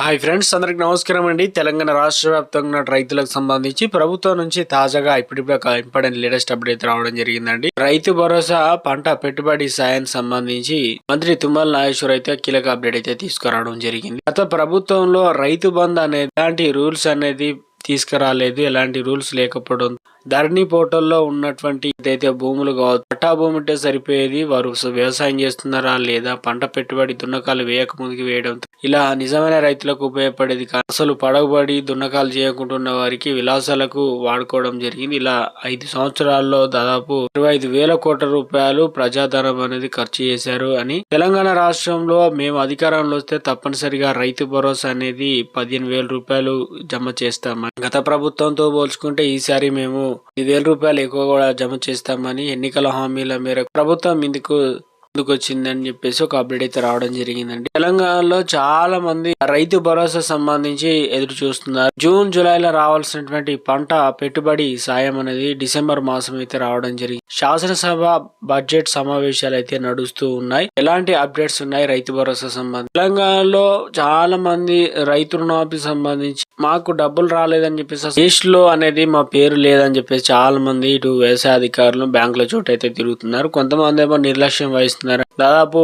Hi friends అందరికి నమస్కారం అండి. తెలంగాణ రాష్ట్ర వ్యాప్తంగా ఉన్న రైతులకు సంబంధించి ప్రభుత్వం నుంచి తాజాగా ఇప్పుడిప్పుడే ఒక ఇంపార్టెంట్ లేటెస్ట్ అప్డేట్ రావడం జరిగిందండి. రైతు భరోసా పంట పెట్టుబడి సాయానికి సంబంధించి మంత్రి తుమ్మల నాగేశ్వర్ అయితే కీలక అప్డేట్ అయితే తీసుకురావడం జరిగింది. గత ప్రభుత్వంలో రైతు బంధు అనేది ఎలాంటి రూల్స్ అనేది తీసుకురాలేదు ఎలాంటి రూల్స్ లేకపోవడం ధరణి పోర్టల్లో ఉన్నటువంటి ఏదైతే భూములు కావచ్చు పట్టా భూమి ఉంటే సరిపోయేది. వారు వ్యవసాయం చేస్తున్నారా లేదా? పంట పెట్టుబడి దున్నకాలు వేయక ముందుకు వేయడం. ఇలా నిజమైన రైతులకు ఉపయోగపడేది అసలు పడవబడి దున్నకాలు చేయకుంటున్న వారికి విలాసాలకు వాడుకోవడం జరిగింది. ఇలా ఐదు సంవత్సరాల్లో దాదాపు ఇరవై ఐదు వేల కోట్ల రూపాయలు ప్రజాధనం అనేది ఖర్చు చేశారు అని తెలంగాణ రాష్ట్రంలో మేము అధికారంలో వస్తే తప్పనిసరిగా రైతు భరోసా అనేది పదిహేను వేల రూపాయలు జమ చేస్తామని గత ప్రభుత్వంతో పోల్చుకుంటే ఈసారి మేము ఐదు వేల రూపాయలు ఎక్కువ కూడా జమ చేస్తామని ఎన్నికల హామీల మేరకు ప్రభుత్వం ఇందుకు ముందుకు వచ్చిందని చెప్పేసి ఒక అప్డేట్ అయితే రావడం జరిగిందండి. తెలంగాణలో చాలా మంది రైతు భరోసా సంబంధించి ఎదురు చూస్తున్నారు. జూన్ జూలైలో రావాల్సినటువంటి పంట పెట్టుబడి సాయం అనేది డిసెంబర్ మాసం అయితే రావడం జరిగింది. శాసనసభ బడ్జెట్ సమావేశాలు అయితే నడుస్తూ ఉన్నాయి. ఎలాంటి అప్డేట్స్ ఉన్నాయి రైతు భరోసా సంబంధించి? తెలంగాణలో చాలా మంది రైతు రుణమాఫీ సంబంధించి మాకు డబ్బులు రాలేదని చెప్పేసి లిస్ట్లో అనేది మా పేరు లేదని చెప్పేసి చాలా మంది ఇటు వ్యవసాయ అధికారులు బ్యాంకుల చోట అయితే తిరుగుతున్నారు. కొంతమంది ఏమో నిర్లక్ష్యం వహిస్తున్నారు. దాదాపు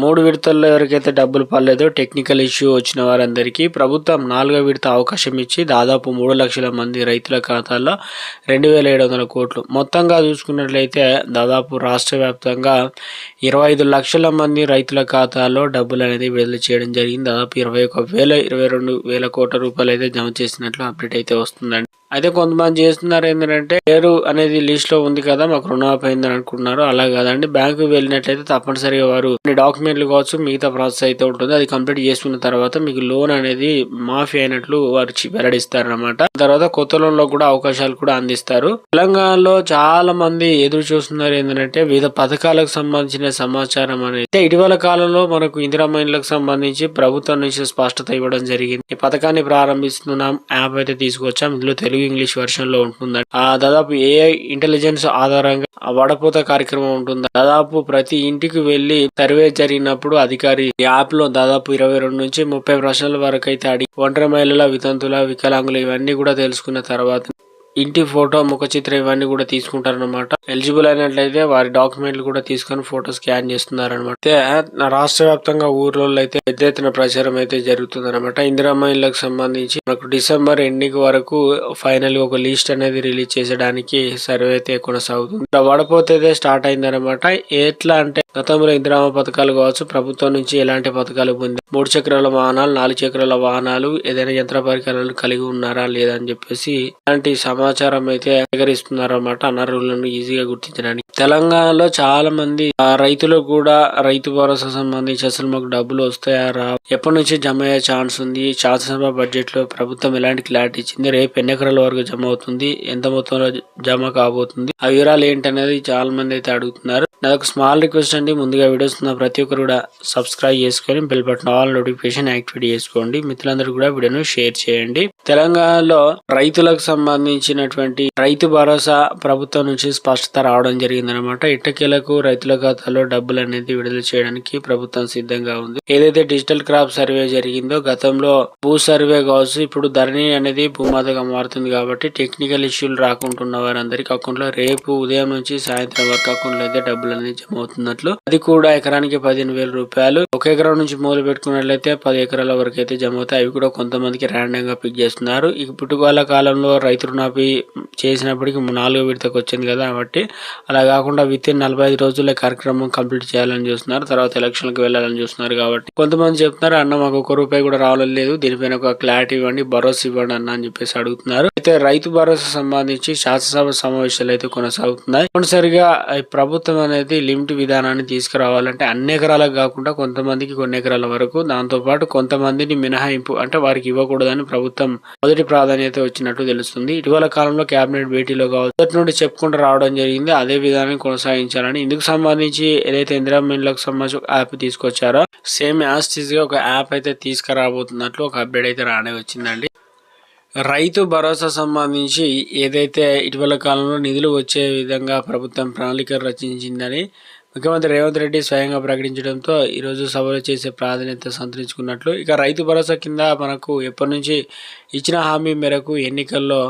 మూడు విడతల్లో ఎవరికైతే డబ్బులు పడలేదో టెక్నికల్ ఇష్యూ వచ్చిన వారందరికీ ప్రభుత్వం నాలుగో విడత అవకాశం ఇచ్చి దాదాపు మూడు లక్షల మంది రైతుల ఖాతాల్లో రెండు వేల ఏడు వందల కోట్లు. మొత్తంగా చూసుకున్నట్లయితే దాదాపు రాష్ట్ర వ్యాప్తంగా ఇరవై ఐదు లక్షల మంది రైతుల ఖాతాలో డబ్బులు అనేది విడుదల చేయడం జరిగింది. దాదాపు ఇరవై ఒక వేల ఇరవై రెండు వేల కోట్ల రూపాయలు అయితే జమ చేసినట్లు అప్డేట్ అయితే వస్తుందండి. అయితే కొంతమంది చేస్తున్నారు ఏంటంటే పేరు అనేది లిస్ట్లో ఉంది కదా మాకు రుణమాఫీ అయిందని అనుకుంటున్నారు. అలా కాదండి. బ్యాంకు వెళ్ళినట్లయితే తప్పనిసరిగా వారు కొన్ని డాక్యుమెంట్లు కావచ్చు మిగతా ప్రాసెస్ అయితే ఉంటుంది. అది కంప్లీట్ చేసుకున్న తర్వాత మీకు లోన్ అనేది మాఫీ అయినట్లు వారు వెల్లడిస్తారు అనమాట తర్వాత కొత్త లోన్లో కూడా అవకాశాలు కూడా అందిస్తారు. తెలంగాణలో చాలా మంది ఎదురు చూస్తున్నారు ఏంటంటే వివిధ పథకాలకు సంబంధించిన సమాచారం అనేది. ఇటీవల కాలంలో మనకు ఇందిరా మహిళలకు సంబంధించి ప్రభుత్వం నుంచి స్పష్టత ఇవ్వడం జరిగింది. ఈ పథకాన్ని ప్రారంభిస్తున్నాం యాప్ అయితే తీసుకొచ్చాం. ఇందులో తెలుగు ఇంగ్లీష్ వర్షన్లో ఉంటుందండి. ఆ దాదాపు ఏఐ ఇంటెలిజెన్స్ ఆధారంగా ఆ వడపోత కార్యక్రమం ఉంటుంది దాదాపు ప్రతి ఇంటికి వెళ్ళి సర్వే జరిగినప్పుడు అధికారి యాప్లో దాదాపు ఇరవై రెండు నుంచి ముప్పై ప్రశ్నల వరకు అయితే అడిగి ఒంటరి మహిళల వితంతుల వికలాంగులు ఇవన్నీ కూడా తెలుసుకున్న తర్వాత ఇంటి ఫోటో ముఖ చిత్రం ఇవన్నీ కూడా తీసుకుంటారన్నమాట. ఎలిజిబుల్ అయినట్లయితే వారి డాక్యుమెంట్లు కూడా తీసుకొని ఫోటో స్కాన్ చేస్తున్నారన్నమాట. అయితే రాష్ట్ర వ్యాప్తంగా ఊర్లలో అయితే పెద్ద ఎత్తున ప్రచారం అయితే జరుగుతుంది అనమాట ఇందిరమ్మ ఇళ్ళకు సంబంధించి మనకు డిసెంబర్ ఎండింగ్ వరకు ఫైనల్ ఒక లిస్ట్ అనేది రిలీజ్ చేసడానికి సర్వే అయితే కొనసాగుతుంది. వడపోతే స్టార్ట్ అయిందనమాట ఎట్లా అంటే గతంలో ఇందిరామ పథకాలు కావచ్చు ప్రభుత్వం నుంచి ఎలాంటి పథకాలు పొంది మూడు చక్రాల వాహనాలు నాలుగు చక్రాల వాహనాలు ఏదైనా యంత్ర పరికరాలు కలిగి ఉన్నారా లేదా అని చెప్పేసి ఇలాంటి సమాచారం అయితే సేకరిస్తున్నారన్నమాట అనర్హులను ఈజీగా గుర్తించడానికి. తెలంగాణలో చాలా మంది ఆ రైతులు కూడా రైతు భరోసా సంబంధించి అసలు మాకు డబ్బులు వస్తాయా రా ఎప్పటి నుంచి జమ అయ్యే ఛాన్స్ ఉంది? శాసనసభ బడ్జెట్లో ప్రభుత్వం ఎలాంటి క్లారిటీ ఇచ్చింది? రేపు ఎన్ని ఎకరాల వరకు జమ అవుతుంది? ఎంత మొత్తంలో జమ కాబోతుంది? ఆ వివరాలు ఏంటనేది చాలా మంది అయితే అడుగుతున్నారు. నాకు స్మాల్ రిక్వెస్ట్ అండి ముందుగా వీడియోస్ ఉన్న ప్రతి ఒక్కరు కూడా సబ్స్క్రైబ్ చేసుకొని bell button all notification activate చేసుకోండి. మిత్రులందరూ కూడా వీడియోను షేర్ చేయండి. తెలంగాణలో రైతులకు సంబంధించినటువంటి రైతు భరోసా ప్రభుత్వం నుంచి స్పష్టత రావడం జరిగిందనమాట ఇటకీలకు రైతుల ఖాతాలో డబ్బులు అనేది విడుదల చేయడానికి ప్రభుత్వం సిద్ధంగా ఉంది. ఏదైతే డిజిటల్ క్రాప్ సర్వే జరిగిందో గతంలో భూ సర్వే కావచ్చు ఇప్పుడు ధరణి అనేది భూమాతగా మారుతుంది కాబట్టి టెక్నికల్ ఇష్యూలు రాకుంటున్న వారందరికీ అకౌంట్లో రేపు ఉదయం నుంచి సాయంత్రం వరకు అకౌంట్లో అయితే డబ్బులు అనేది జమ అవుతున్నట్లు అది కూడా ఎకరానికి పదిహేను వేల రూపాయలు. ఒక ఎకరం నుంచి మొదలు పెట్టుకున్నట్లయితే పది ఎకరాల వరకు అయితే జమ అవుతాయి. అవి కూడా కొంతమందికి ర్యాండమ్గా పిక్ చేస్తున్నారు. ఇక పుట్టుకాల కాలంలో రైతు రుణాపి చేసినప్పటికి నాలుగో విడతకు వచ్చింది కదా కాబట్టి అలా కాకుండా విత్ ఇన్ నలభై ఐదు రోజుల్లో కార్యక్రమం కంప్లీట్ చేయాలని చూస్తున్నారు. తర్వాత ఎలక్షన్లకు వెళ్ళాలని చూస్తున్నారు కాబట్టి. కొంతమంది చెప్తున్నారు అన్న మాకు ఒక రూపాయి కూడా రావడం లేదు. దీనిపైన ఒక క్లారిటీ ఇవ్వండి భరోసా ఇవ్వండి అన్న అని చెప్పేసి అడుగుతున్నారు. అయితే రైతు భరోసా సంబంధించి శాసనసభ సమావేశాలు అయితే కొనసాగుతున్నాయి. తప్పనిసరిగా ప్రభుత్వం అనేది లిమిట్ విధానాన్ని తీసుకురావాలంటే అన్ని ఎకరాలకు కాకుండా కొంతమందికి కొన్ని ఎకరాల వరకు. దాంతో పాటు కొంతమందిని మినహాయింపు అంటే వారికి ఇవ్వకూడదని ప్రభుత్వం మొదటి ప్రాధాన్యత వచ్చినట్టు తెలుస్తుంది. ఇటీవల కాలంలో కేబినెట్ భేటీలో కావచ్చు నుండి చెప్పుకుంటూ రావడం జరిగింది. అదే విధానం కొనసాగించాలని ఇందుకు సంబంధించి ఏదైతే ఇందిరామిన్లకు సంబంధించి ఒక యాప్ తీసుకొచ్చారో సేమ్ యాస్టీస్గా ఒక యాప్ అయితే తీసుకురాబోతున్నట్లు ఒక అప్డేట్ అయితే రానే వచ్చిందండి. రైతు భరోసా సంబంధించి ఏదైతే ఇటీవల కాలంలో నిధులు వచ్చే విధంగా ప్రభుత్వం ప్రణాళిక రచించిందని ముఖ్యమంత్రి రేవంత్ రెడ్డి స్వయంగా ప్రకటించడంతో ఈరోజు సభలో చేసే ప్రాధాన్యత సంతరించుకున్నట్లు. ఇక రైతు భరోసా కింద మనకు ఎప్పటి నుంచి ఇచ్చిన హామీ మేరకు ఎన్నికల్లో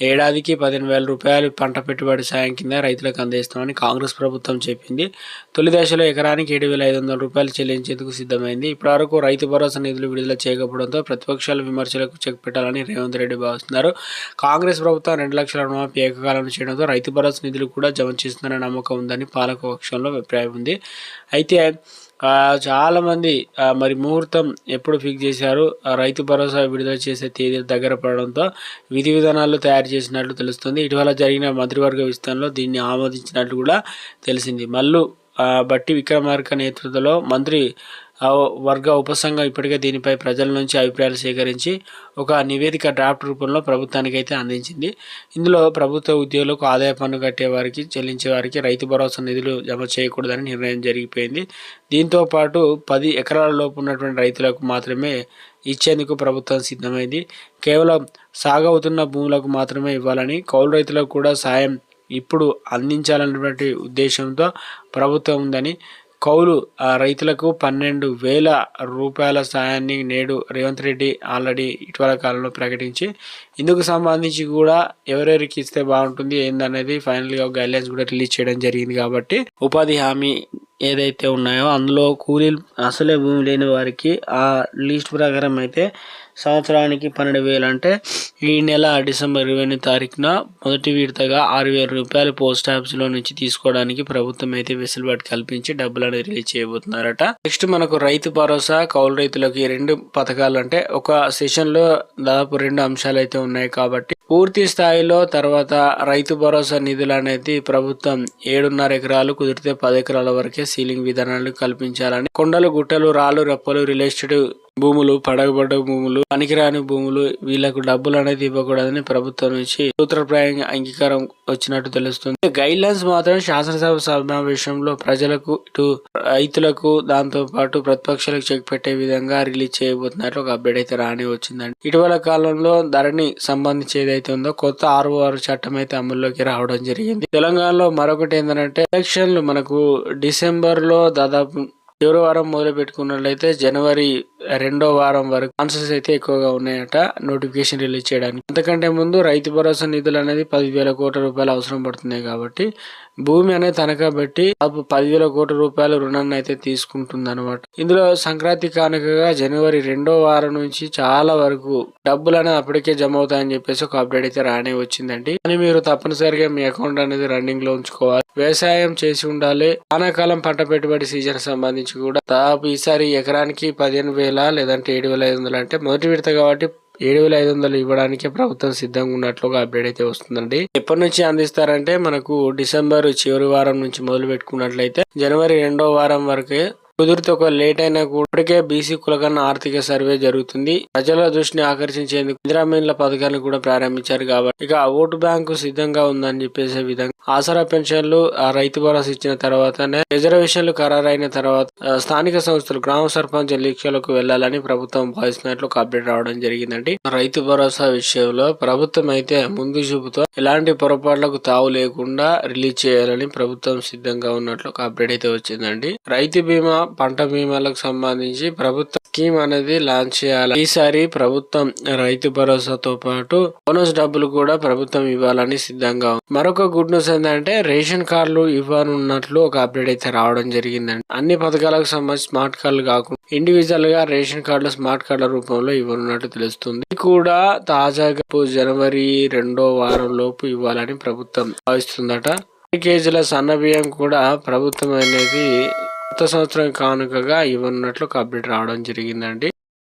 ఏడాదికి పదిహేను వేల రూపాయలు పంట పెట్టుబడి సాయం కింద రైతులకు అందిస్తామని కాంగ్రెస్ ప్రభుత్వం చెప్పింది. తొలి దశలో ఎకరానికి ఏడు వేల ఐదు వందల రూపాయలు చెల్లించేందుకు సిద్ధమైంది. ఇప్పటివరకు రైతు భరోసా నిధులు విడుదల చేయకపోవడంతో ప్రతిపక్షాల విమర్శలకు చెక్ పెట్టాలని రేవంత్ రెడ్డి భావిస్తున్నారు. కాంగ్రెస్ ప్రభుత్వం రెండు లక్షల రుణమాఫీ ఏకకాలం చేయడంతో రైతు భరోసా నిధులు కూడా జమ చేస్తున్నారనే నమ్మకం ఉందని పాలకపక్షంలో అభిప్రాయం ఉంది. అయితే చాలామంది మరి ముహూర్తం ఎప్పుడు ఫిక్స్ చేశారు? ఆ, రైతు భరోసా విడుదల చేసే తేదీ దగ్గర పడడంతో విధి విధానాలు తయారు చేసినట్లు తెలుస్తుంది. ఇటీవల జరిగిన మంత్రివర్గ విస్తరణలో దీన్ని ఆమోదించినట్లు కూడా తెలిసింది. మల్లు బట్టి విక్రమార్క నేతృత్వంలో మంత్రి వర్గ ఉపసంఘం ఇప్పటికే దీనిపై ప్రజల నుంచి అభిప్రాయాలు సేకరించి ఒక నివేదిక డ్రాఫ్ట్ రూపంలో ప్రభుత్వానికి అయితే అందించింది. ఇందులో ప్రభుత్వ ఉద్యోగులకు ఆదాయ పన్ను కట్టే వారికి చెల్లించే వారికి రైతు భరోసా నిధులు జమ చేయకూడదని నిర్ణయం జరిగిపోయింది. దీంతో పాటు పది ఎకరాల లోపు ఉన్నటువంటి రైతులకు మాత్రమే ఇచ్చేందుకు ప్రభుత్వం సిద్ధమైంది. కేవలం సాగవుతున్న భూములకు మాత్రమే ఇవ్వాలని కౌలు రైతులకు కూడా సాయం ఇప్పుడు అందించాలన్నటువంటి ఉద్దేశంతో ప్రభుత్వం ఉందని కౌలు ఆ, రైతులకు పన్నెండు వేల రూపాయల సాయాన్ని నేడు రేవంత్ రెడ్డి ఆల్రెడీ ఇటీవల కాలంలో ప్రకటించి ఇందుకు సంబంధించి కూడా ఎవరెవరికి ఇస్తే బాగుంటుంది ఏందనేది ఫైనల్గా గైడ్లైన్స్ కూడా రిలీజ్ చేయడం జరిగింది కాబట్టి ఉపాధి హామీ ఏదైతే ఉన్నాయో అందులో కూలీలు అసలే భూమి లేని వారికి ఆ లిస్ట్ ప్రకారం అయితే సంవత్సరానికి పన్నెండు వేలు అంటే ఈ నెల డిసెంబర్ ఇరవై ఎనిమిది తారీఖున మొదటి విడతగా ఆరు వేల రూపాయలు పోస్ట్ ఆఫీస్లో నుంచి తీసుకోవడానికి ప్రభుత్వం అయితే వెసులుబాటు కల్పించి డబ్బులు అనేది రిలీజ్ చేయబోతున్నారట. నెక్స్ట్ మనకు రైతు భరోసా కౌలు రైతులకు రెండు పథకాలు అంటే ఒక సెషన్లో దాదాపు రెండు అంశాలు అయితే ఉన్నాయి కాబట్టి పూర్తి స్థాయిలో తర్వాత రైతు భరోసా నిధులు అనేది ప్రభుత్వం ఏడున్నర ఎకరాలు కుదిరితే పది ఎకరాల వరకే సీలింగ్ విధానాలు కల్పించాలని కొండలు గుట్టలు రాళ్ళు రెప్పలు రియల్ ఎస్టేట్ భూములు పడగబడ్డ భూములు పనికిరాని భూములు వీళ్ళకు డబ్బులు అనేది ఇవ్వకూడదని ప్రభుత్వం నుంచి సూత్రప్రాయంగా అంగీకారం వచ్చినట్టు తెలుస్తుంది. గైడ్ లైన్స్ మాత్రం శాసనసభ సమావేశంలో ప్రజలకు ఇటు రైతులకు దాంతో పాటు ప్రతిపక్షాలకు చెక్ పెట్టే విధంగా రిలీజ్ చేయబోతున్నట్లు ఒక అప్డేట్ అయితే రాని వచ్చిందండి. ఇటీవల కాలంలో ధరణి సంబంధించి ఏదైతే ఉందో కొత్త ఆరు ఆరు చట్టం అయితే అమల్లోకి రావడం జరిగింది. తెలంగాణలో మరొకటి ఏంటంటే ఎలక్షన్లు మనకు డిసెంబర్లో దాదాపు చివరి వారం మొదలు పెట్టుకున్నట్లయితే జనవరి రెండో వారం వరకు ఛాన్సెస్ అయితే ఎక్కువగా ఉన్నాయట నోటిఫికేషన్ రిలీజ్ చేయడానికి. అంతకంటే ముందు రైతు భరోసా నిధులు అనేది పదివేల కోట్ల రూపాయలు అవసరం పడుతున్నాయి కాబట్టి భూమి అనేది తనఖా పెట్టి పదివేల కోట్ల రూపాయల రుణాన్ని అయితే తీసుకుంటుంది అనమాట ఇందులో సంక్రాంతి కానుకగా జనవరి రెండో వారం నుంచి చాలా వరకు డబ్బులు అనేది అప్పటికే జమ అవుతాయని చెప్పేసి ఒక అప్డేట్ అయితే రానే వచ్చిందండి. కానీ మీరు తప్పనిసరిగా మీ అకౌంట్ అనేది రన్నింగ్లో ఉంచుకోవాలి. వ్యవసాయం చేసి ఉండాలి. వానాకాలం పంట పెట్టుబడి సీజన్ సంబంధించి కూడా దాదాపు ఈసారి ఎకరానికి పదిహేను వేల లేదంటే ఏడు వేల ఐదు వందలు. అంటే మొదటి విడత కాబట్టి ఏడు వేల ఐదు వందలు ఇవ్వడానికి ప్రభుత్వం సిద్ధంగా ఉన్నట్లుగా అప్డేట్ అయితే వస్తుందండి. ఎప్పటి నుంచి అందిస్తారంటే మనకు డిసెంబర్ చివరి వారం నుంచి మొదలు పెట్టుకున్నట్లయితే జనవరి రెండో వారం వరకే కుదిరితే ఒక లేట్ అయినా కూడా ఇప్పటికే బీసీ కులగన్న ఆర్థిక సర్వే జరుగుతుంది. ప్రజల దృష్టిని ఆకర్షించేందుకు ఇందిరామీన్ల పథకాన్ని కూడా ప్రారంభించారు కాబట్టి ఇక ఆ ఓటు బ్యాంకు సిద్ధంగా ఉందని చెప్పేసే విధంగా ఆసరా పెన్షన్లు ఆ రైతు భరోసా ఇచ్చిన తర్వాతనే రిజర్వేషన్లు ఖరారైన తర్వాత స్థానిక సంస్థలు గ్రామ సర్పంచ్ ఎన్నికలకు వెళ్ళాలని ప్రభుత్వం భావిస్తున్నట్లు ఒక అప్డేట్ రావడం జరిగిందండి. రైతు భరోసా విషయంలో ప్రభుత్వం అయితే ముందు చూపుతో ఎలాంటి పొరపాట్లకు తావు లేకుండా రిలీజ్ చేయాలని ప్రభుత్వం సిద్ధంగా ఉన్నట్లు ఒక అప్డేట్ అయితే వచ్చిందండి. రైతు బీమా పంట బీమాలకు సంబంధించి ప్రభుత్వ స్కీమ్ అనేది లాంచ్ చేయాలి. ఈసారి ప్రభుత్వం రైతు భరోసాతో పాటు బోనస్ డబ్బులు కూడా ప్రభుత్వం ఇవ్వాలని సిద్ధంగా ఉంది. మరొక గుడ్ న్యూస్ ఏంటంటే రేషన్ కార్డులు ఇవ్వనున్నట్లు ఒక అప్డేట్ అయితే రావడం జరిగిందండి. అన్ని పథకాలకు సంబంధించి స్మార్ట్ కార్డులు కాకుండా ఇండివిజువల్గా రేషన్ కార్డులు స్మార్ట్ కార్డుల రూపంలో ఇవ్వనున్నట్టు తెలుస్తుంది. ఇది కూడా తాజాగా జనవరి రెండో వారం లోపు ఇవ్వాలని ప్రభుత్వం భావిస్తుందట. కేజీల సన్న బియ్యం కూడా ప్రభుత్వం అనేది కొత్త సంవత్సరం కానుకగా ఇవ్వనున్నట్లు ఒక అప్డేట్ రావడం జరిగిందండి.